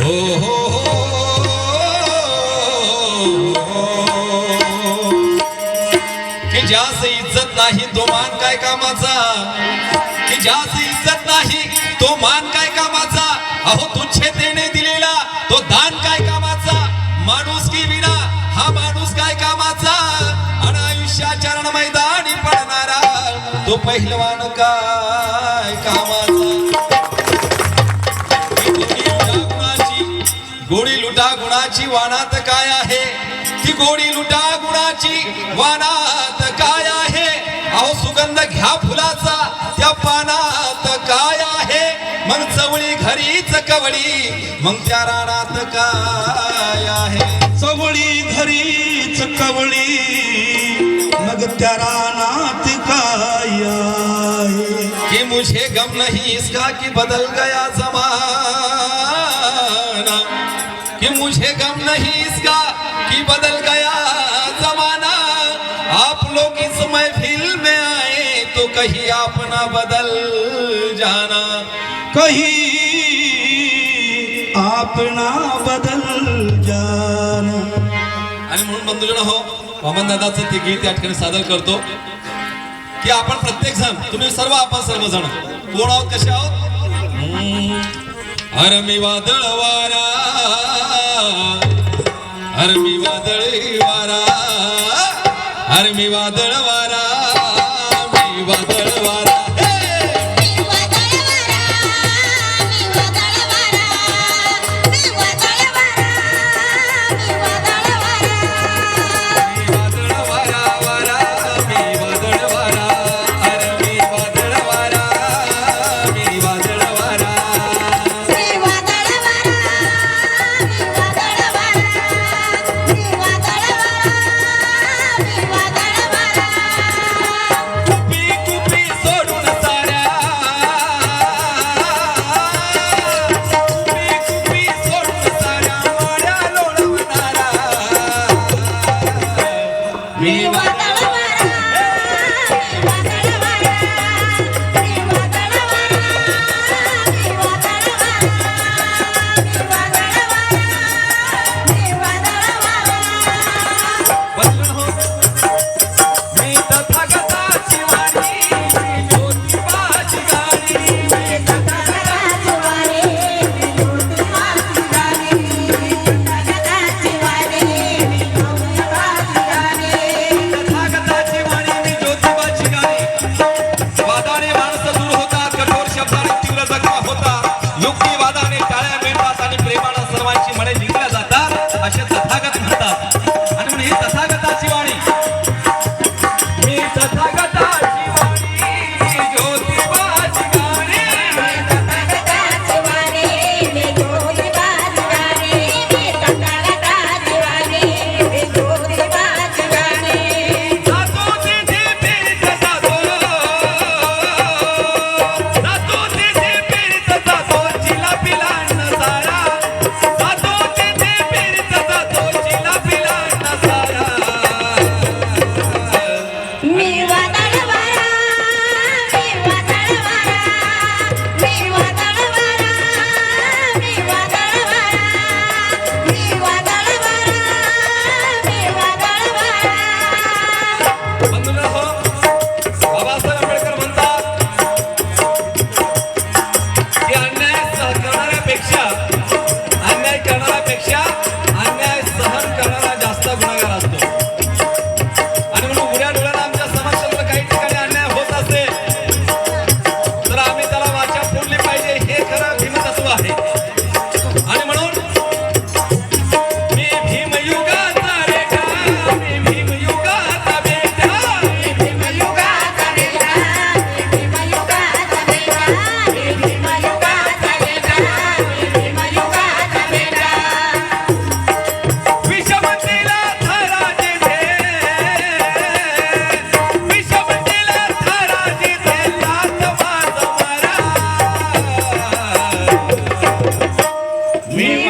हो हो ज्यास इज्जत नाही तो मान काय कामाचा? की ज्यास इज्जत नाही तो मान काय कामाचा? अहो तुच्छतेने दिलेला तो दान काय तो पहिलवान काय कामाचा? गोडी लुटा गुणाची वानात काय आहे? ती गोडी लुटा गुणाची वानात काय आहे? अहो सुगंध घ्या फुलाचा त्या पानात काय आहे? मग चवळी घरीच कवळी मग त्या राणात काय आहे? चवळी घरीच कवळी मग त्या रानात कि मुझे गम नहीं इसका कि बदल गया जमाना। कि मुझे गम नहीं इसका कि बदल गया जमाना। आप लोग इस महफिल में आए तो कहीं अपना बदल जाना। कही आपणा बदल जाना। आणि म्हणून बंधुजन हो वामन दादाचं ते गीत या ठिकाणी सादर करतो. की आपण प्रत्येक जण तुम्ही सर्व आपण सर्वजण. कोण आहोत कसे आहोत? हम्म. वादळ वारा. अरे मी वादळ वारा. अरे वादळ वारा. मी दूर होता कठोर शब्दाने We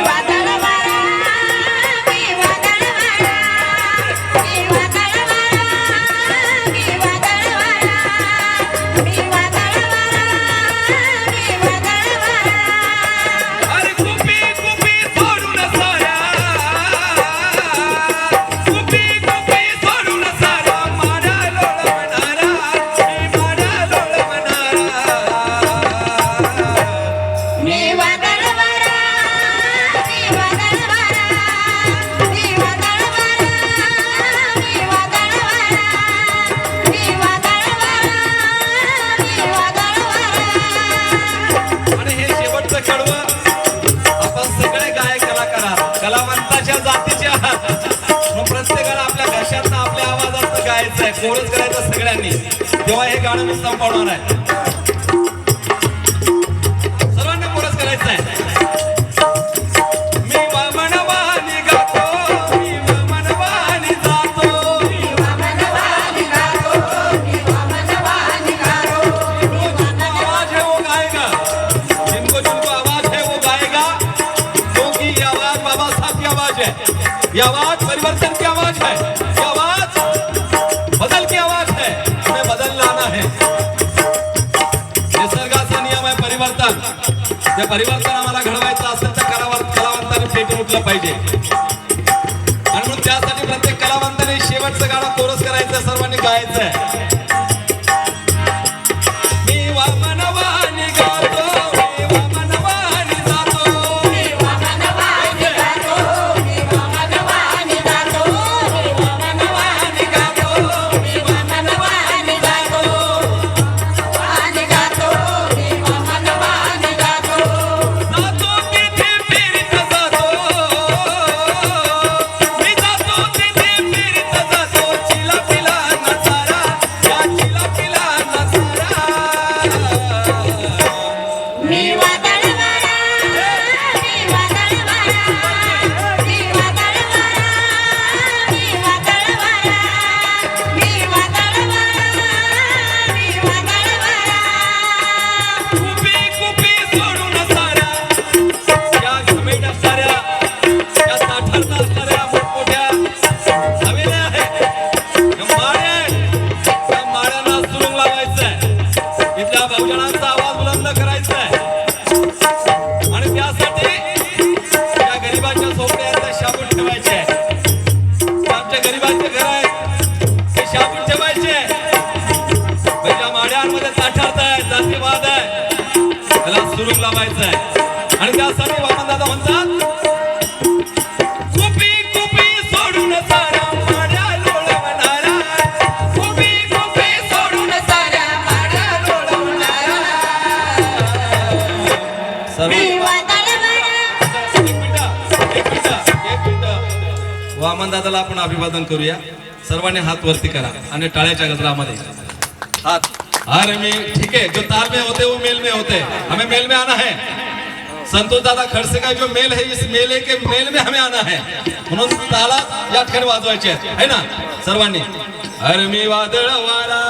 कोरस करायचं सगळ्यांनी. तेव्हा हे गाणं मी संपवणार आहे. सर्वांना कोरस करायचं आहे. आवाज परिवर्तन की आवाज है। ते परिवर्तन आम्हाला घडवायचं असेल तर कलावं कलावंतांनी पेटून उठलं पाहिजे. आणि म्हणून त्यासाठी प्रत्येक कलावंताने शेवटचं गाणं कोरस करायचं सर्वांनी गायचं. त्यासाठी दादाला आपण अभिवादन करूया. सर्वांनी हात वरती करा आणि टाळ्याच्या गजरामध्ये. हाथ अरे मी ठीक है जो ताल में होते वो मेल में होते. हमें मेल में आना है. संतोष दादा खडसे का जो मेल है इस मेले के मेल में हमें आना है. म्हणून ताला या ठिकाणी वाजवायचे आहेत. है ना? सर्वांनी. अरे मी वादळ वारा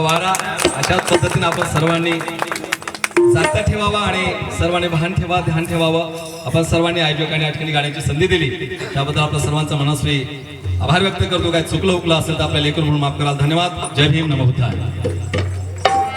वारा अशाच पद्धतीने आपण सर्वांनी जागता ठेवावा आणि सर्वांनी भान ठेवा ध्यान ठेवावं. आपण सर्वांनी आयोजकांनी या ठिकाणी गाण्याची संधी दिली. त्याबद्दल आपल्या सर्वांचा मनस्वी आभार व्यक्त करतो. काय चुकलं उकलं असेल तर आपल्या लेखन म्हणून माफ करा धन्यवाद. जय भीम. नमः